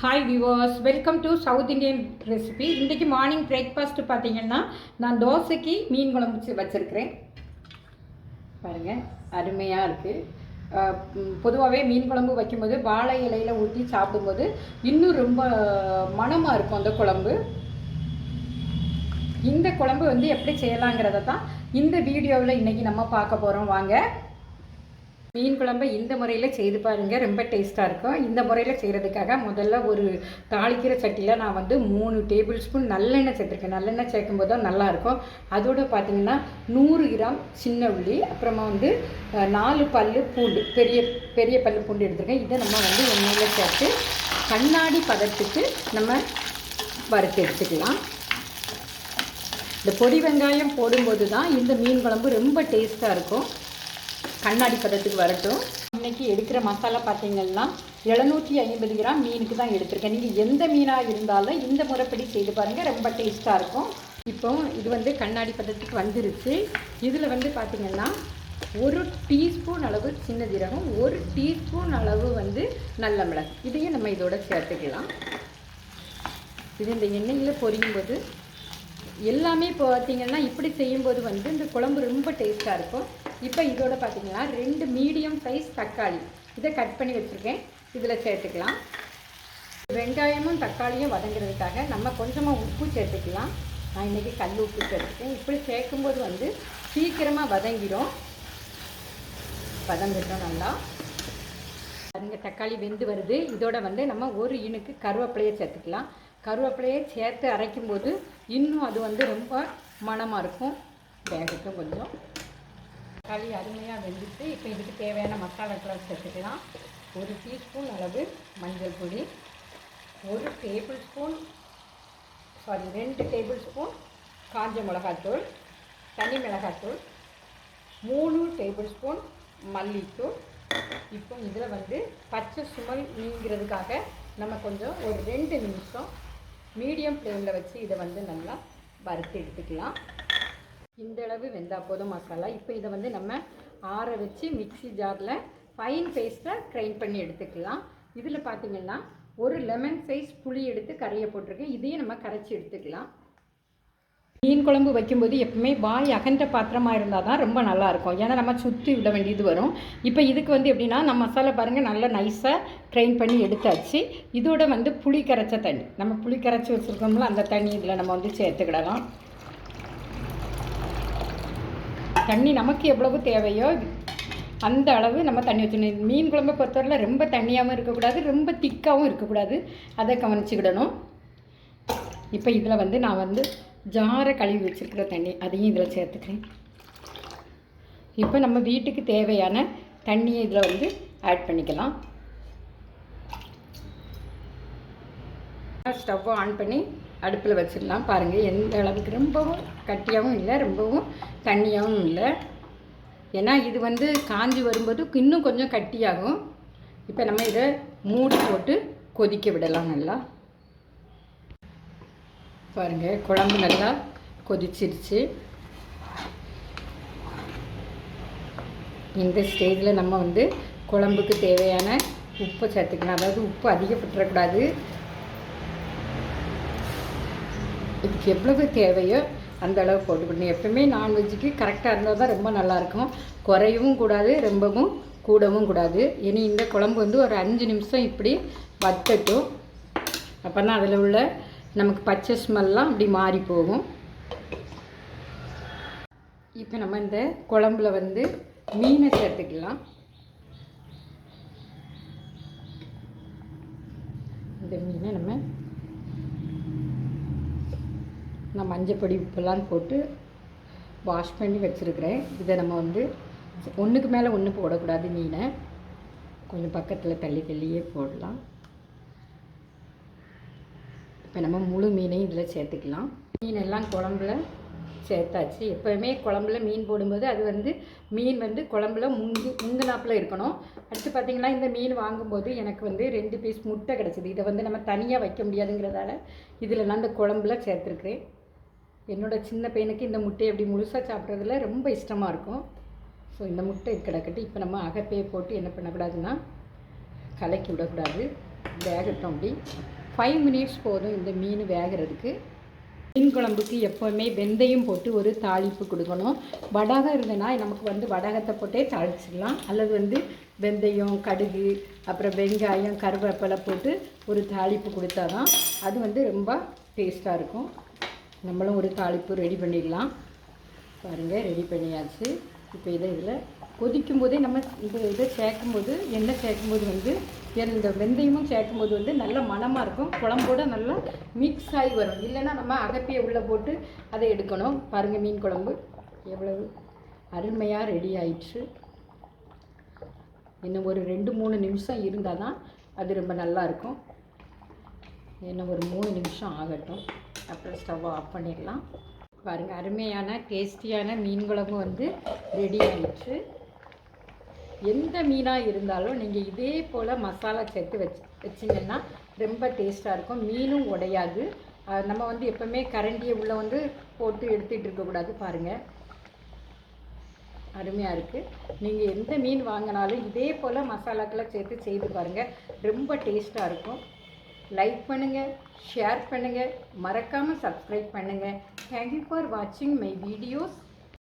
Hi viewers welcome to South Indian recipe இன்றைக்கி morning breakfast பார்த்தீங்கன்னா நான் தோசைக்கு மீன் குழம்பு வச்சு வச்சுருக்கிறேன். பாருங்கள் அருமையாக இருக்குது பொதுவாகவே மீன் குழம்பு வைக்கும்போது வாழை இலையில் ஊற்றி சாப்பிடும்போது இன்னும் ரொம்ப மனமாக இருக்கும் அந்த குழம்பு. இந்த குழம்பு வந்து எப்படி செய்யலாங்கிறத தான் இந்த வீடியோவில் இன்றைக்கி நம்ம பார்க்க போகிறோம் வாங்க. மீன் குழம்பை இந்த முறையில் செய்து பாருங்கள் ரொம்ப டேஸ்ட்டாக இருக்கும். இந்த முறையில் செய்கிறதுக்காக முதல்ல ஒரு தாளிக்கிற சட்டியில் நான் வந்து மூணு டேபிள் ஸ்பூன் நல்லெண்ணெய் சேர்த்துருக்கேன். நல்லெண்ணெய் சேர்க்கும்போது தான் நல்லாயிருக்கும் அதோடு பார்த்தீங்கன்னா நூறு கிராம் சின்ன உள்ளி அப்புறமா வந்து நாலு பல்லு பூண்டு பெரிய பெரிய பல்லு பூண்டு எடுத்துருக்கேன். இதை நம்ம வந்து எண்ணெயில் சேர்த்து கண்ணாடி பதத்துக்கு நம்ம வறுத்து எடுத்துக்கலாம். இந்த பொடி வெங்காயம் போடும்போது தான் இந்த மீன் குழம்பு ரொம்ப டேஸ்ட்டாக இருக்கும். கண்ணாடி பதத்துக்கு வரட்டும். இன்னைக்கு எடுக்கிற மசாலா பார்த்தீங்கன்னா எழுநூற்றி ஐம்பது கிராம் மீனுக்கு தான் எடுத்திருக்கேன். நீங்கள் எந்த மீனாக இருந்தாலும் இந்த முறைப்படி செய்து பாருங்கள் ரொம்ப டேஸ்ட்டாக இருக்கும். இப்போ இது வந்து கண்ணாடி பதத்துக்கு வந்துருச்சு. இதில் வந்து பார்த்தீங்கன்னா ஒரு டீஸ்பூன் அளவு சின்ன ஜீரகம் ஒரு டீஸ்பூன் அளவு வந்து நல்ல மிளகு. இதையும் நம்ம இதோட சேர்த்துக்கலாம். இது இந்த எண்ணெயில் பொரியும் போது எல்லாமே இப்போ பார்த்தீங்கன்னா இப்படி செய்யும்போது வந்து இந்த குழம்பு ரொம்ப டேஸ்ட்டாக இருக்கும். இப்போ இதோட பார்த்தீங்கன்னா ரெண்டு மீடியம் சைஸ் தக்காளி. இதை கட் பண்ணி வச்சுருக்கேன். இதில் சேர்த்துக்கலாம். வெங்காயமும் தக்காளியும் வதங்குறதுக்காக நம்ம கொஞ்சமாக உப்பு சேர்த்துக்கலாம். நான் இன்றைக்கி கல் உப்பு சேர்த்துக்கேன். இப்படி சேர்க்கும்போது வந்து சீக்கிரமாக வதங்கிடும் வதங்கிட்டோம் நல்லா. அதுங்க தக்காளி வெந்து வருது. இதோட வந்து நம்ம ஒரு இனுக்கு கருவேப்பிலையை சேர்த்துக்கலாம். கருவேப்பிலையை சேர்த்து அரைக்கும்போது இன்னும் அது வந்து ரொம்ப மணமாக இருக்கும். வேகட்டும் கொஞ்சம். தக்காளி அருமையாக வெந்துட்டு இப்போ இதுக்கு தேவையான மசாலாக்களை சேர்த்துக்கலாம். ஒரு டீஸ்பூன் அளவு மஞ்சள் பொடி ஒரு டேபிள் ஸ்பூன் சாரி ரெண்டு டேபிள் ஸ்பூன் காஞ்ச மிளகாத்தூள் தனி மிளகாத்தூள் மூணு டேபிள் ஸ்பூன் மல்லித்தூள். இப்போ இதில் வந்து பச்சை சுமல் நீங்கிறதுக்காக நம்ம கொஞ்சம் ஒரு ரெண்டு நிமிஷம் மீடியம் ஃப்ளேமில் வச்சு இதை வந்து நல்லா வறுத்து எடுத்துக்கலாம். இந்த அளவு வெந்தால் போதும் மசாலா. இப்போ இதை வந்து நம்ம ஆற வச்சு மிக்ஸி ஜாரில் ஃபைன் பேஸ்ட்டாக க்ரைண்ட் பண்ணி எடுத்துக்கலாம். இதில் பார்த்தீங்கன்னா ஒரு லெமன் சைஸ் புளி எடுத்து கரையை போட்டிருக்கேன். இதையும் நம்ம கரைச்சி எடுத்துக்கலாம். மீன் குழம்பு வைக்கும்போது எப்பவுமே வாய் அகன்ற பாத்திரமாக இருந்தால் தான் ரொம்ப நல்லாயிருக்கும் ஏன்னா நம்ம சுற்றி விட வேண்டியது வரும். இப்போ இதுக்கு வந்து எப்படின்னா நம்ம மசாலா பாருங்கள் நல்லா நைஸாக ட்ரைன் பண்ணி எடுத்தாச்சு. இதோட வந்து புளி கரைச்ச தண்ணி. நம்ம புளி கரைச்சி வச்சுருக்கோம்ல அந்த தண்ணி இதில் நம்ம வந்து சேர்த்துக்கிடலாம். தண்ணி நமக்கு எவ்வளவு தேவையோ அந்த அளவு நம்ம தண்ணி வச்சுக்கணும். மீன் குழம்பை பொறுத்தவரையில் ரொம்ப தண்ணியாகவும் இருக்கக்கூடாது ரொம்ப திக்காகவும் இருக்கக்கூடாது. அதை கவனிச்சுக்கிடணும். இப்போ இதில் வந்து நான் வந்து ஜாரை கழுவி வச்சுருக்கிற தண்ணி அதையும் இதில் சேர்த்துக்கிறேன். இப்போ நம்ம வீட்டுக்கு தேவையான தண்ணியை இதில் வந்து ஆட் பண்ணிக்கலாம். ஸ்டவ்வை ஆன் பண்ணி அடுப்பில் வச்சிடலாம். பாருங்கள் எந்த அளவுக்கு ரொம்பவும் கட்டியாகவும் இல்லை ரொம்பவும் தண்ணியாகவும் இல்லை. ஏன்னா இது வந்து காஞ்சி வரும்போது இன்னும் கொஞ்சம் கட்டியாகும். இப்போ நம்ம இதை மூடி போட்டு கொதிக்க விடலாம் நல்லா. பாருங்க குழம்பு நல்லா கொதிச்சிருச்சு. இந்த ஸ்டேஜில் நம்ம வந்து குழம்புக்கு தேவையான உப்பை சேர்த்துக்கலாம். அதாவது உப்பு அதிகப்பட்டுறக்கூடாது. இதுக்கு எவ்வளவு தேவையோ அந்த அளவு போட்டுக்கணும். எப்பவுமே நான்வெஜ்ஜுக்கு கரெக்டாக இருந்தால் தான் ரொம்ப நல்லாயிருக்கும் குறையவும் கூடாது ரொம்பவும் கூடவும் கூடாது. இனி இந்த குழம்பு வந்து ஒரு அஞ்சு நிமிஷம் இப்படி வத்தட்டும். அப்போ தான் அதில் உள்ள நமக்கு பச்சை ஸ்மெல்லாம் அப்படி மாறி போகும். இப்போ நம்ம இந்த குழம்புல வந்து மீனை சேர்த்துக்கலாம். இந்த மீனை நம்ம நான் மஞ்சப்பொடி உப்பெல்லாம் போட்டு வாஷ் பண்ணி வச்சுருக்கிறேன். இதை நம்ம வந்து ஒன்றுக்கு மேலே ஒன்று போடக்கூடாது மீனை. கொஞ்சம் பக்கத்தில் தள்ளி தள்ளியே போடலாம். இப்போ நம்ம முழு மீனையும் இதில் சேர்த்துக்கலாம். மீன் எல்லாம் குழம்புல சேர்த்தாச்சு. எப்போவுமே குழம்புல மீன் போடும்போது அது வந்து மீன் வந்து குழம்புல முங்கு முங்குனாப்பில் இருக்கணும். அடுத்து பார்த்திங்கன்னா இந்த மீன் வாங்கும்போது எனக்கு வந்து ரெண்டு பீஸ் முட்டை கிடச்சிது. இதை வந்து நம்ம தனியாக வைக்க முடியாதுங்கிறதால இதில் நான் இந்த குழம்புல சேர்த்துருக்குறேன். என்னோடய சின்ன பையனுக்கு இந்த முட்டையை அப்படி முழுசாக சாப்பிட்றதுல ரொம்ப இஷ்டமாக இருக்கும். ஸோ இந்த முட்டை கிடக்கட்டு இப்போ நம்ம அகப்பையை போட்டு என்ன பண்ணக்கூடாதுன்னா கலக்கி விடக்கூடாது. வேகட்டும் அப்படி. ஃபைவ் மினிட்ஸ் போதும் இந்த மீன் வேகிறதுக்கு. மீன் குழம்புக்கு எப்போவுமே வெந்தயம் போட்டு ஒரு தாளிப்பு கொடுக்கணும். வடகம் இருந்ததுன்னா நமக்கு வந்து வடகத்தை போட்டே தாளிச்சிக்கலாம் அல்லது வந்து வெந்தயம் கடுகு அப்புறம் வெங்காயம் கருவேப்பிலை போட்டு ஒரு தாளிப்பு கொடுத்தா தான் அது வந்து ரொம்ப டேஸ்ட்டாக இருக்கும். நம்மளும் ஒரு தாளிப்பு ரெடி பண்ணிடலாம். பாருங்கள் ரெடி பண்ணியாச்சு. இப்போ இதை இதில் கொதிக்கும் போதே நம்ம இந்த இதை சேர்க்கும்போது எண்ணெய் சேர்க்கும்போது வந்து இந்த வெந்தயமும் சேர்க்கும்போது வந்து நல்ல மணமாக இருக்கும். குழம்போட நல்லா மிக்ஸ் ஆகி வரும். இல்லைன்னா நம்ம அகப்பியை உள்ளே போட்டு அதை எடுக்கணும். பாருங்கள் மீன் குழம்பு எவ்வளவு அருமையாக ரெடி ஆயிடுச்சு. இன்னும் ஒரு ரெண்டு மூணு நிமிஷம் இருந்தால் தான் அது ரொம்ப நல்லா இருக்கும். இன்னும் ஒரு மூணு நிமிஷம் ஆகட்டும். அப்புறம் ஸ்டவ் ஆஃப் பண்ணிடலாம். பாருங்கள் அருமையான டேஸ்டியான மீன் குழம்பு வந்து ரெடி ஆயிடுச்சு. எந்த மீனாக இருந்தாலும் நீங்கள் இதே போல் மசாலா சேர்த்து வச்சு வச்சிங்கன்னா ரொம்ப டேஸ்ட்டாக இருக்கும். மீனும் உடையாது. நம்ம வந்து எப்போவுமே கரண்டியை உள்ளே வந்து போட்டு எடுத்துகிட்டு இருக்கக்கூடாது பாருங்கள் அருமையாக இருக்குது நீங்கள் எந்த மீன் வாங்கினாலும் இதே போல் மசாலாக்களை சேர்த்து செய்து பாருங்கள் ரொம்ப டேஸ்ட்டாக இருக்கும். லைக் பண்ணுங்கள் ஷேர் பண்ணுங்கள் மறக்காமல் சப்ஸ்கிரைப் பண்ணுங்கள் தேங்க்யூ ஃபார் வாட்சிங் மை வீடியோஸ்